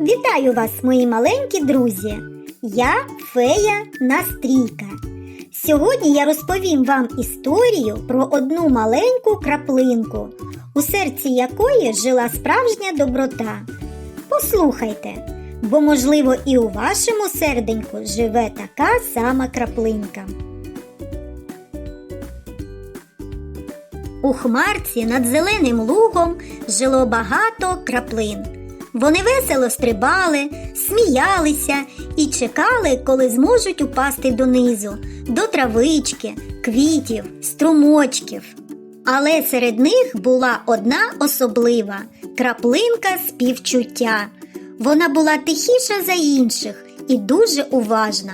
Вітаю вас, мої маленькі друзі! Я фея Настрійка. Сьогодні я розповім вам історію про одну маленьку краплинку, у серці якої жила справжня доброта. Послухайте, бо, можливо, і у вашому серденьку живе така сама краплинка. У хмарці над зеленим лугом жило багато краплин. Вони весело стрибали, сміялися і чекали, коли зможуть упасти донизу, до травички, квітів, струмочків. Але серед них була одна особлива краплинка співчуття. Вона була тихіша за інших і дуже уважна.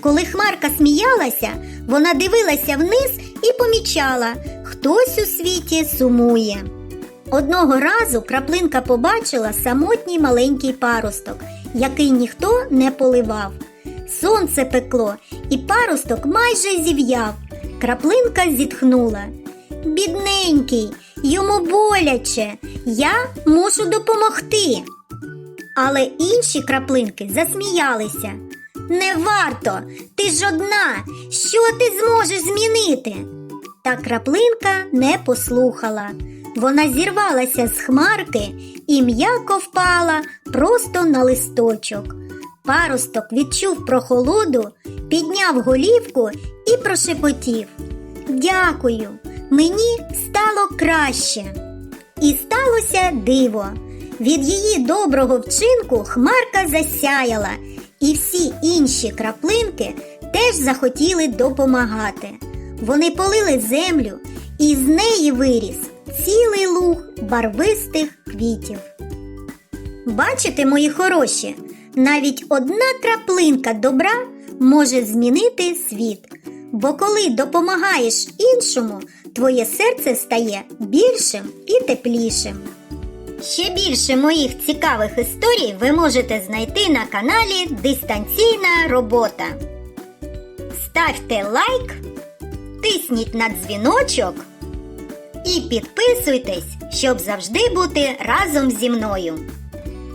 Коли хмарка сміялася, вона дивилася вниз і помічала, хтось у світі сумує. Одного разу краплинка побачила самотній маленький паросток, який ніхто не поливав. Сонце пекло, і паросток майже зів'яв. Краплинка зітхнула. Бідненький, йому боляче, я мушу допомогти. Але інші краплинки засміялися. Не варто, ти ж одна. Що ти зможеш змінити? Та краплинка не послухала. Вона зірвалася з хмарки і м'яко впала просто на листочок. Паросток відчув прохолоду, підняв голівку і прошепотів. Дякую, мені стало краще. І сталося диво. Від її доброго вчинку хмарка засяяла, і всі інші краплинки теж захотіли допомагати. Вони полили землю, і з неї виріс цілий луг барвистих квітів. Бачите, мої хороші, навіть одна краплинка добра може змінити світ. Бо коли допомагаєш іншому, твоє серце стає більшим і теплішим. Ще більше моїх цікавих історій ви можете знайти на каналі Дистанційна робота. Ставте лайк, тисніть на дзвіночок і підписуйтесь, щоб завжди бути разом зі мною.